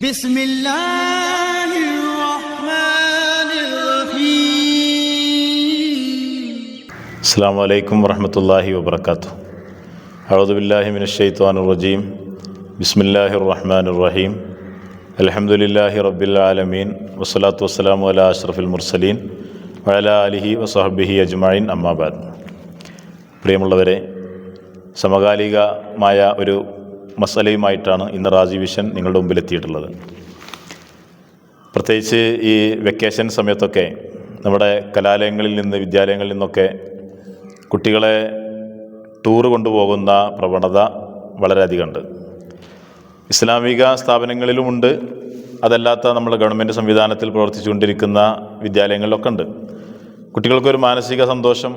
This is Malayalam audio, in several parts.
بسم الله الرحمن الرحيم അസ്സാം വലൈക്കും വറഹമത്തല്ലാഹി വബർക്കാത്തു അഴുദുബില്ലാഹി മിന ഷെയ്ത്വാൻ റജീം ബിസ്മില്ലാഹി റഹ്മാൻ റഹീം അലഹമുല്ലാഹി റബ്ബിൽ ആലമീൻ വസ്സലാത്തു വസ്സലാമു അല അഷ്റഫുൽ മുർസലീൻ വഅല അലിഹി വസഹബിഹി അജ്മായിൻ അമ്മാബാദ് പ്രിയമുള്ളവരെ സമകാലികമായ ഒരു മസലയുമായിട്ടാണ് ഇന്ന് റാജി വിഷൻ നിങ്ങളുടെ മുമ്പിൽ എത്തിയിട്ടുള്ളത് പ്രത്യേകിച്ച് ഈ വെക്കേഷൻ സമയത്തൊക്കെ നമ്മുടെ കലാലയങ്ങളിൽ നിന്ന് വിദ്യാലയങ്ങളിൽ നിന്നൊക്കെ കുട്ടികളെ ടൂർ കൊണ്ടുപോകുന്ന പ്രവണത വളരെയധികമുണ്ട്. ഇസ്ലാമിക സ്ഥാപനങ്ങളിലുമുണ്ട് അതല്ലാത്ത നമ്മൾ ഗവൺമെന്റ് സംവിധാനത്തിൽ പ്രവർത്തിച്ചുകൊണ്ടിരിക്കുന്ന വിദ്യാലയങ്ങളിലൊക്കെ ഉണ്ട്. കുട്ടികൾക്കൊരു മാനസിക സന്തോഷം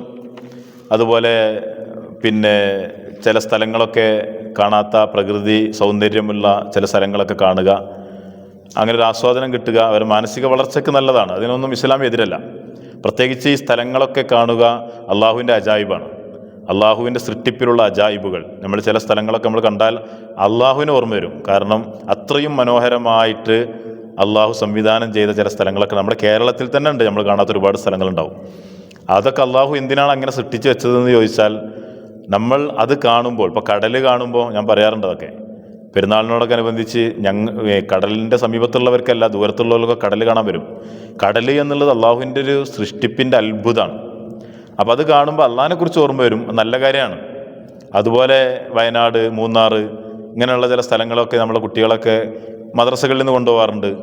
അതുപോലെ പിന്നെ ചില സ്ഥലങ്ങളൊക്കെ കാണാത്ത പ്രകൃതി സൗന്ദര്യമുള്ള ചില സ്ഥലങ്ങളൊക്കെ കാണുക. അങ്ങനെ ഒരു ആസ്വാദനം കിട്ടുക. അവർ മാനസിക വളർച്ചയ്ക്ക് നല്ലതാണ്. അതിനൊന്നും ഇസ്ലാം എതിരല്ല. പ്രത്യേകിച്ച് ഈ സ്ഥലങ്ങളൊക്കെ കാണുക അള്ളാഹുവിന്റെ അജായിബാണ്. അള്ളാഹുവിന്റെ സൃഷ്ടിപ്പിലുള്ള അജായിബുകൾ. നമ്മൾ ചില സ്ഥലങ്ങളൊക്കെ നമ്മൾ കണ്ടാൽ അള്ളാഹുവിന് ഓർമ്മ വരും. കാരണം അത്രയും മനോഹരമായിട്ട് അള്ളാഹു സംവിധാനം ചെയ്ത ചില സ്ഥലങ്ങളൊക്കെ നമ്മുടെ കേരളത്തിൽ തന്നെ ഉണ്ട്. നമ്മൾ കാണാത്ത ഒരുപാട് സ്ഥലങ്ങളുണ്ടാവും. അതൊക്കെ അള്ളാഹു എന്തിനാണ് അങ്ങനെ സൃഷ്ടിച്ചു വെച്ചതെന്ന് ചോദിച്ചാൽ നമ്മൾ അത് കാണുമ്പോൾ ഇപ്പോൾ കടൽ കാണുമ്പോൾ ഞാൻ പറയാറുണ്ടതൊക്കെ പെരുന്നാളിനോടൊക്കെ അനുബന്ധിച്ച് ഞങ്ങൾ കടലിന്റെ സമീപത്തുള്ളവർക്കല്ല ദൂരത്തുള്ളവർക്കൊക്കെ കടൽ കാണാൻ വരും. കടൽ എന്നുള്ളത് അള്ളാഹുവിന്റെ ഒരു സൃഷ്ടിപ്പിന്റെ അത്ഭുതമാണ് അപ്പോൾ അത് കാണുമ്പോൾ അള്ളാഹിനെക്കുറിച്ച് ഓർമ്മ വരും. നല്ല കാര്യമാണ്. അതുപോലെ വയനാട് മൂന്നാർ ഇങ്ങനെയുള്ള ചില സ്ഥലങ്ങളൊക്കെ നമ്മളെ കുട്ടികളൊക്കെ മദ്രസകളിൽ നിന്ന് കൊണ്ടുപോകാറുണ്ട്.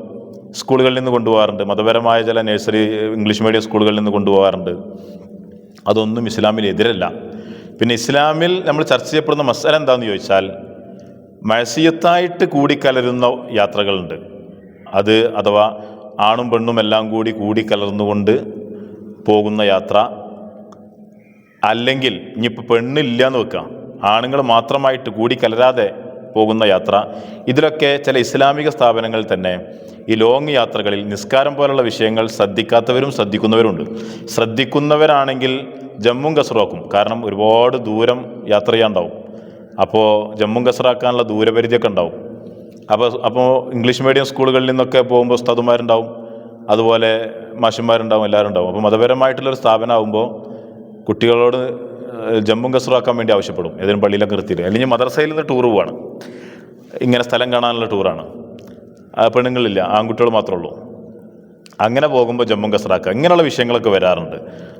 സ്കൂളുകളിൽ നിന്ന് കൊണ്ടുപോകാറുണ്ട്. മതപരമായ ചില നഴ്സറി ഇംഗ്ലീഷ് മീഡിയം സ്കൂളുകളിൽ നിന്ന് കൊണ്ടുപോകാറുണ്ട്. അതൊന്നും ഇസ്ലാമിൽ എതിരല്ല പിന്നെ ഇസ്ലാമിൽ നമ്മൾ ചർച്ച ചെയ്യപ്പെടുന്ന മസാല എന്താണെന്ന് ചോദിച്ചാൽ മഴസിയത്തായിട്ട് കൂടിക്കലരുന്ന യാത്രകളുണ്ട്. അത് അഥവാ ആണും പെണ്ണും എല്ലാം കൂടി കൂടിക്കലർന്നുകൊണ്ട് പോകുന്ന യാത്ര. അല്ലെങ്കിൽ ഇനിയിപ്പോൾ പെണ്ണില്ല എന്ന് വെക്കാം. ആണുങ്ങൾ മാത്രമായിട്ട് കൂടിക്കലരാതെ പോകുന്ന യാത്ര. ഇതിലൊക്കെ ചില ഇസ്ലാമിക സ്ഥാപനങ്ങൾ തന്നെ ഈ ലോങ് യാത്രകളിൽ നിസ്കാരം പോലുള്ള വിഷയങ്ങൾ ശ്രദ്ധിക്കാത്തവരും ശ്രദ്ധിക്കുന്നവരുണ്ട്. ശ്രദ്ധിക്കുന്നവരാണെങ്കിൽ ജമ്മും കസറാക്കും. കാരണം ഒരുപാട് ദൂരം യാത്ര ചെയ്യാണ്ടാവും അപ്പോൾ ജമ്മും കസറാക്കാനുള്ള ദൂരപരിധിയൊക്കെ ഉണ്ടാവും. അപ്പോൾ അപ്പോൾ ഇംഗ്ലീഷ് മീഡിയം സ്കൂളുകളിൽ നിന്നൊക്കെ പോകുമ്പോൾ ഉസ്താദുമാരുണ്ടാവും. അതുപോലെ മാഷന്മാരുണ്ടാവും എല്ലാവരും ഉണ്ടാവും അപ്പോൾ മതപരമായിട്ടുള്ളൊരു സ്ഥാപനമാകുമ്പോൾ കുട്ടികളോട് ജമ്മും കസറാക്കാൻ വേണ്ടി ആവശ്യപ്പെടും. ഏതെങ്കിലും പള്ളിയിലൊക്കെ നിർത്തിയിട്ട്. അല്ലെങ്കിൽ മദ്രസയിൽ നിന്ന് ടൂർ പോവാണ്. ഇങ്ങനെ സ്ഥലം കാണാനുള്ള ടൂറാണ് പെണ്ണുങ്ങളില്ല ആൺകുട്ടികൾ മാത്രമേ ഉള്ളൂ. അങ്ങനെ പോകുമ്പോൾ ജമ്മും കസറാക്കുക ഇങ്ങനെയുള്ള വിഷയങ്ങളൊക്കെ വരാറുണ്ട്.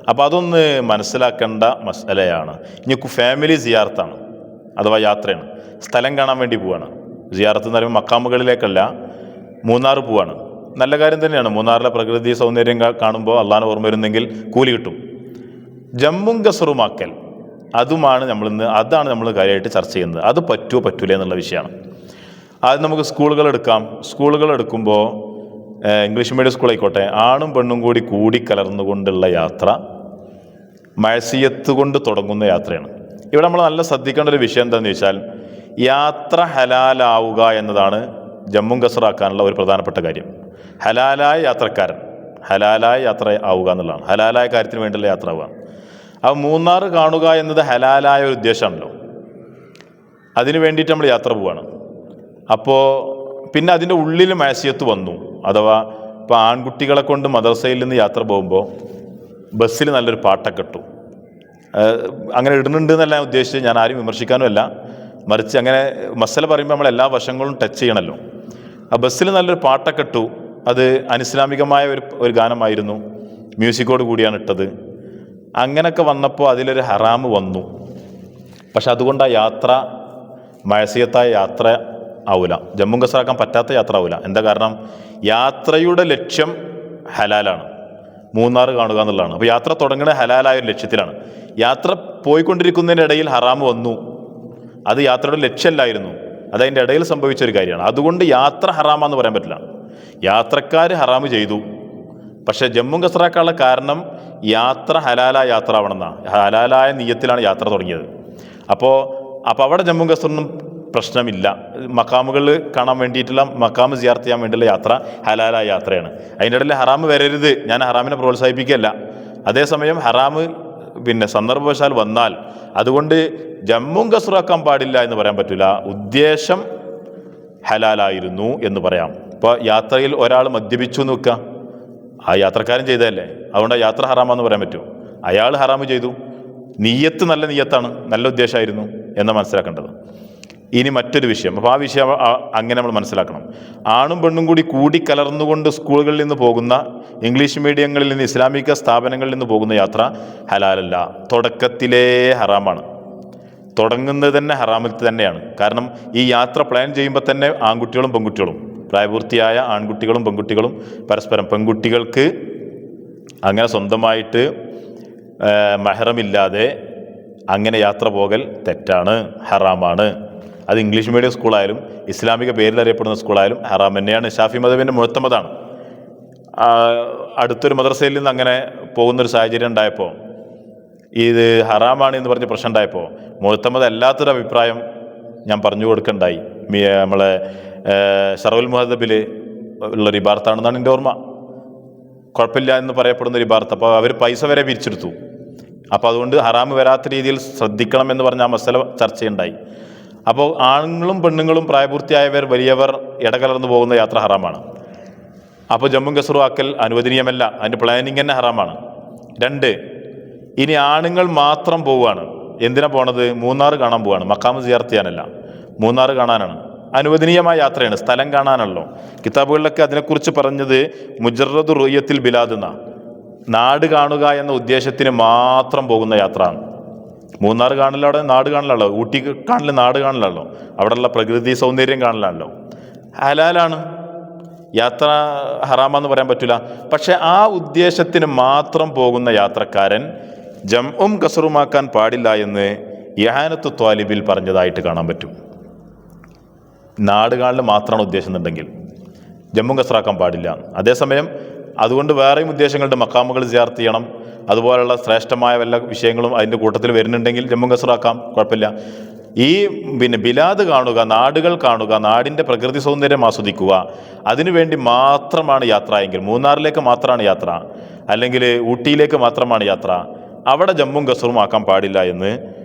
അപ്പോൾ അതൊന്ന് മനസ്സിലാക്കേണ്ട മസലയാണ്. ഇനി ഫാമിലി സിയാർത്താണ്. അഥവാ യാത്രയാണ്. സ്ഥലം കാണാൻ വേണ്ടി പോവാണ്. സിയാറത്ത് എന്ന് പറയുമ്പോൾ മക്കാമുകളിലേക്കല്ല മൂന്നാർ പോവാണ്. നല്ല കാര്യം തന്നെയാണ്. മൂന്നാറിലെ പ്രകൃതി സൗന്ദര്യം കാണുമ്പോൾ അള്ളാഹാൻ ഓർമ്മ വരുന്നെങ്കിൽ കൂലി കിട്ടും. ജമ്മും കസറുമാക്കൽ അതുമാണ് നമ്മളിന്ന് അതാണ് നമ്മൾ കാര്യമായിട്ട് ചർച്ച ചെയ്യുന്നത്. അത് പറ്റുമോ പറ്റൂല എന്നുള്ള വിഷയമാണ്. അത് നമുക്ക് സ്കൂളുകൾ എടുക്കാം. സ്കൂളുകൾ എടുക്കുമ്പോൾ ഇംഗ്ലീഷ് മീഡിയം സ്കൂൾ ആയിക്കോട്ടെ ആണും പെണ്ണും കൂടി കൂടി കലർന്നുകൊണ്ടുള്ള യാത്ര മഴസിയത്ത് കൊണ്ട് തുടങ്ങുന്ന യാത്രയാണ്. ഇവിടെ നമ്മൾ നല്ല ശ്രദ്ധിക്കേണ്ട ഒരു വിഷയം എന്താണെന്ന് വെച്ചാൽ യാത്ര ഹലാലാവുക എന്നതാണ് ജമ്മും കസറാക്കാനുള്ള ഒരു പ്രധാനപ്പെട്ട കാര്യം. ഹലാലായ യാത്രക്കാരൻ ഹലാലായ യാത്ര ആവുക എന്നുള്ളതാണ്. ഹലാലായ കാര്യത്തിന് വേണ്ടിയുള്ള യാത്ര ആവുക. അപ്പോൾ മൂന്നാർ കാണുക എന്നത് ഹലാലായ ഒരു ഉദ്ദേശമാണല്ലോ. അതിന് വേണ്ടിയിട്ട് നമ്മൾ യാത്ര പോവാണ്. അപ്പോൾ പിന്നെ അതിന്റെ ഉള്ളിൽ മാസിയത്ത് വന്നു. അഥവാ ഇപ്പോൾ ആൺകുട്ടികളെ കൊണ്ട് മദ്രസയിൽ നിന്ന് യാത്ര പോകുമ്പോൾ ബസ്സിൽ നല്ലൊരു പാട്ടൊക്കെ ഇട്ടു. അങ്ങനെ ഇടുന്നുണ്ട് എന്നല്ല ഞാൻ ഞാൻ ആരും വിമർശിക്കാനുമല്ല മറിച്ച് അങ്ങനെ മസല പറയുമ്പോൾ നമ്മൾ എല്ലാ വശങ്ങളും ടച്ച് ചെയ്യണമല്ലോ ആ ബസ്സിൽ നല്ലൊരു പാട്ടൊക്കെ ഇട്ടു. അത് അനിസ്ലാമികമായ ഒരു ഒരു ഗാനമായിരുന്നു. മ്യൂസിക്കോട് കൂടിയാണ് ഇട്ടത്. അങ്ങനെയൊക്കെ വന്നപ്പോൾ അതിലൊരു ഹറാമ് വന്നു. പക്ഷെ അതുകൊണ്ട് ആ യാത്ര മഴസിയത്തായ യാത്ര ആവില്ല ജമ്മു കസറാക്കാൻ പറ്റാത്ത യാത്ര ആവില്ല എന്താ കാരണം? യാത്രയുടെ ലക്ഷ്യം ഹലാലാണ്. മൂന്നാർ കാണുക എന്നുള്ളതാണ്. അപ്പോൾ യാത്ര തുടങ്ങുന്നത് ഹലാലായ ഒരു ലക്ഷ്യത്തിലാണ്. യാത്ര പോയിക്കൊണ്ടിരിക്കുന്നതിന്റെ ഇടയിൽ ഹറാമ് വന്നു. അത് യാത്രയുടെ ലക്ഷ്യമല്ലായിരുന്നു. അതതിന്റെ ഇടയിൽ സംഭവിച്ച ഒരു കാര്യമാണ്. അതുകൊണ്ട് യാത്ര ഹറാമാന്ന് പറയാൻ പറ്റില്ല. യാത്രക്കാർ ഹറാമ് ചെയ്തു. പക്ഷേ ജമ്മു കസറാക്കാനുള്ള കാരണം യാത്ര ഹലാലായ യാത്ര ആവണമെന്നാണ് ഹലാലായ നീയത്തിലാണ് യാത്ര തുടങ്ങിയത്. അപ്പോൾ അപ്പോൾ അവിടെ ജമ്മു കസറിനും പ്രശ്നമില്ല. മക്കാമുകൾ കാണാൻ വേണ്ടിയിട്ടുള്ള മക്കാമ് സിയാർത്ത് ചെയ്യാൻ വേണ്ടിയുള്ള യാത്ര ഹലാലായ യാത്രയാണ്. അതിന്റെ ഇടയിൽ ഹറാമ് വരരുത്. ഞാൻ ഹറാമിനെ പ്രോത്സാഹിപ്പിക്കുകയല്ല. അതേസമയം ഹറാമ് പിന്നെ സന്ദർഭവശാൽ വന്നാൽ അതുകൊണ്ട് ജമ്മും കസുറാക്കാൻ പാടില്ല എന്ന് പറയാൻ പറ്റില്ല. ഉദ്ദേശം ഹലാലായിരുന്നു എന്ന് പറയാം. ഇപ്പോൾ യാത്രയിൽ ഒരാൾ മദ്യപിച്ചു എന്ന് ആ യാത്രക്കാരൻ ചെയ്തതല്ലേ? അതുകൊണ്ട് ആ യാത്ര ഹറാമാന്ന് പറയാൻ പറ്റും അയാൾ ഹറാമ് ചെയ്തു. നീയത്ത് നല്ല നീയത്താണ് നല്ല ഉദ്ദേശമായിരുന്നു എന്ന് മനസ്സിലാക്കേണ്ടത്. ഇനി മറ്റൊരു വിഷയം. അപ്പോൾ ആ വിഷയം അങ്ങനെ നമ്മൾ മനസ്സിലാക്കണം. ആണും പെണ്ണും കൂടി കൂടി കലർന്നുകൊണ്ട് സ്കൂളുകളിൽ നിന്ന് പോകുന്ന ഇംഗ്ലീഷ് മീഡിയങ്ങളിൽ നിന്ന് ഇസ്ലാമിക സ്ഥാപനങ്ങളിൽ നിന്ന് പോകുന്ന യാത്ര ഹലാലല്ല. തുടക്കത്തിലേ ഹറാമാണ്. തുടങ്ങുന്നത് തന്നെ ഹറാമിൽ തന്നെയാണ്. കാരണം ഈ യാത്ര പ്ലാൻ ചെയ്യുമ്പോൾ തന്നെ ആൺകുട്ടികളും പെൺകുട്ടികളും. പ്രായപൂർത്തിയായ ആൺകുട്ടികളും പെൺകുട്ടികളും പരസ്പരം പെൺകുട്ടികൾക്ക് അങ്ങനെ സ്വന്തമായിട്ട് മെഹറമില്ലാതെ അങ്ങനെ യാത്ര പോകൽ തെറ്റാണ് ഹറാമാണ്. അത് ഇംഗ്ലീഷ് മീഡിയം സ്കൂളായാലും ഇസ്ലാമിക പേരിൽ അറിയപ്പെടുന്ന സ്കൂളായാലും ഹറാം തന്നെയാണ്. ഷാഫി മദബിന്റെ മുഴത്തമതാണ്. അടുത്തൊരു മദ്രസയിൽ നിന്ന് അങ്ങനെ പോകുന്നൊരു സാഹചര്യം ഉണ്ടായപ്പോൾ ഇത് ഹറാമാണ് എന്ന് പറഞ്ഞ പ്രശ്നം ഉണ്ടായപ്പോൾ മുഴത്തമത് അല്ലാത്തൊരു അഭിപ്രായം ഞാൻ പറഞ്ഞു കൊടുക്കണ്ടായി. നമ്മളെ ഷറവുൽ മുഹദബിൽ ഉള്ളൊരു ഇബാർത്താണെന്നാണ് എന്റെ ഓർമ്മ. കുഴപ്പമില്ല എന്ന് പറയപ്പെടുന്ന ഒരു ഇബാർത്ത്. അപ്പോൾ അവർ പൈസ വരെ പിരിച്ചെടുത്തു. അപ്പോൾ അതുകൊണ്ട് ഹറാമ് വരാത്ത രീതിയിൽ ശ്രദ്ധിക്കണം എന്ന് പറഞ്ഞ ആ മസല ചർച്ചയുണ്ടായി അപ്പോൾ ആണുങ്ങളും പെണ്ണുങ്ങളും പ്രായപൂർത്തിയായവർ വലിയവർ ഇടകലർന്നു പോകുന്ന യാത്ര ഹറാമാണ്. അപ്പോൾ ജമ്മു കസറുവാക്കൽ അനുവദനീയമല്ല. അതിന്റെ പ്ലാനിങ് തന്നെ ഹറാമാണ്. രണ്ട് ഇനി ആണുങ്ങൾ മാത്രം പോവുകയാണ്. എന്തിനാ പോണത്? മൂന്നാർ കാണാൻ പോവാണ് മക്കാമ് സിയാർത്ത് ചെയ്യാനല്ല. മൂന്നാർ കാണാനാണ്. അനുവദനീയമായ യാത്രയാണ് സ്ഥലം കാണാനല്ലോ. കിതാബുകളിലൊക്കെ അതിനെക്കുറിച്ച് പറഞ്ഞത് മുജറദ് റുയ്യത്തിൽ ബിലാദുന്ന നാട് കാണുക എന്ന ഉദ്ദേശത്തിന് മാത്രം പോകുന്ന യാത്രയാണ്. മൂന്നാർ കാണില്ല അവിടെ നാട് കാണില്ലല്ലോ ഊട്ടി കാണില്ല നാട് കാണില്ലല്ലോ അവിടെയുള്ള പ്രകൃതി സൗന്ദര്യം കാണില്ലല്ലോ ഹലാലാണ്. യാത്ര ഹറാമെന്ന് പറയാൻ പറ്റില്ല പക്ഷെ ആ ഉദ്ദേശത്തിന് മാത്രം പോകുന്ന യാത്രക്കാരൻ ജംഉം കസറുമാക്കാൻ പാടില്ല എന്ന് യഹാനത്ത് ത്വാലിബിൽ പറഞ്ഞതായിട്ട് കാണാൻ പറ്റും. നാട് കാണൽ മാത്രമാണ് ഉദ്ദേശിക്കുന്നുണ്ടെങ്കിൽ ജമ്മു കസറാക്കാൻ പാടില്ല. അതേസമയം അതുകൊണ്ട് വേറെയും ഉദ്ദേശങ്ങളുടെ മക്കാമുകൾ ചേർത്ത് ചെയ്യണം. അതുപോലുള്ള ശ്രേഷ്ഠമായ വല്ല വിഷയങ്ങളും അതിന്റെ കൂട്ടത്തിൽ വരുന്നുണ്ടെങ്കിൽ ജമ്മു കസറാക്കാം കുഴപ്പമില്ല. ഈ പിന്നെ ബിലാദ് കാണുക നാടുകൾ കാണുക നാടിന്റെ പ്രകൃതി സൗന്ദര്യം ആസ്വദിക്കുക അതിനുവേണ്ടി മാത്രമാണ് യാത്ര എങ്കിൽ മൂന്നാറിലേക്ക് മാത്രമാണ് യാത്ര അല്ലെങ്കിൽ ഊട്ടിയിലേക്ക് മാത്രമാണ് യാത്ര അവിടെ ജമ്മു കസറും ആക്കാൻ പാടില്ല എന്ന്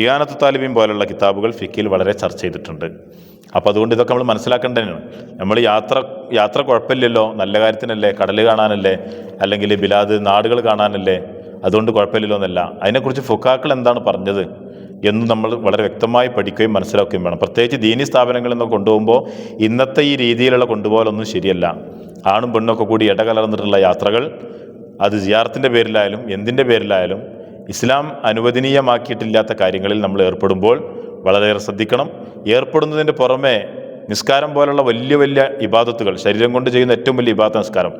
ഇയാനത്ത് താലിബീം പോലുള്ള കിതാബുകൾ ഫിക്കിൽ വളരെ ചർച്ച ചെയ്തിട്ടുണ്ട്. അപ്പോൾ അതുകൊണ്ട് ഇതൊക്കെ നമ്മൾ മനസ്സിലാക്കേണ്ടതാണ് നമ്മൾ യാത്ര യാത്ര കുഴപ്പമില്ലല്ലോ നല്ല കാര്യത്തിനല്ലേ കടൽ കാണാനല്ലേ അല്ലെങ്കിൽ ബിലാദ് നാടുകൾ കാണാനല്ലേ അതുകൊണ്ട് കുഴപ്പമില്ലല്ലോ എന്നല്ല. അതിനെക്കുറിച്ച് ഫുക്കാക്കൾ എന്താണ് പറഞ്ഞത് എന്ന് നമ്മൾ വളരെ വ്യക്തമായി പഠിക്കുകയും മനസ്സിലാക്കുകയും വേണം. പ്രത്യേകിച്ച് ദീനി സ്ഥാപനങ്ങളിൽ നിന്ന് കൊണ്ടുപോകുമ്പോൾ ഇന്നത്തെ ഈ രീതിയിലുള്ള കൊണ്ടുപോകലൊന്നും ശരിയല്ല. ആണും പെണ്ണൊക്കെ കൂടി ഇടകലർന്നിട്ടുള്ള യാത്രകൾ അത് ജിയാർത്തിന്റെ പേരിലായാലും എന്തിന്റെ പേരിലായാലും ഇസ്ലാം അനുവദനീയമാക്കിയിട്ടില്ലാത്ത കാര്യങ്ങളിൽ നമ്മൾ ഏർപ്പെടുമ്പോൾ വളരെയേറെ ശ്രദ്ധിക്കണം. ഏർപ്പെടുന്നതിന്റെ പുറമെ നിസ്കാരം പോലുള്ള വലിയ വലിയ ഇബാദത്തുകൾ ശരീരം കൊണ്ട് ചെയ്യുന്ന ഏറ്റവും വലിയ ഇബാദ നിസ്കാരം.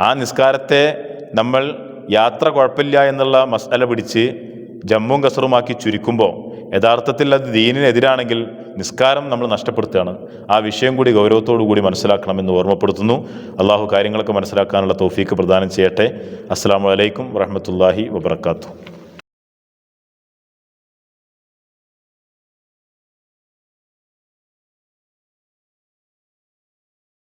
ആ നിസ്കാരത്തെ നമ്മൾ യാത്ര കുഴപ്പമില്ല എന്നുള്ള മസാല പിടിച്ച് ജമ്മും കസറുമാക്കി ചുരുക്കുമ്പോൾ യഥാർത്ഥത്തിൽ അത് ദീനിനെതിരാണെങ്കിൽ നിസ്കാരം നമ്മൾ നഷ്ടപ്പെടുത്തുകയാണ്. ആ വിഷയം കൂടി ഗൗരവത്തോടു കൂടി മനസ്സിലാക്കണമെന്ന് ഓർമ്മപ്പെടുത്തുന്നു. അള്ളാഹു കാര്യങ്ങളൊക്കെ മനസ്സിലാക്കാനുള്ള തൗഫീക്ക് പ്രദാനം ചെയ്യട്ടെ. അസ്സാം വലൈക്കും വറഹമത്തല്ലാഹി വബർക്കാത്തു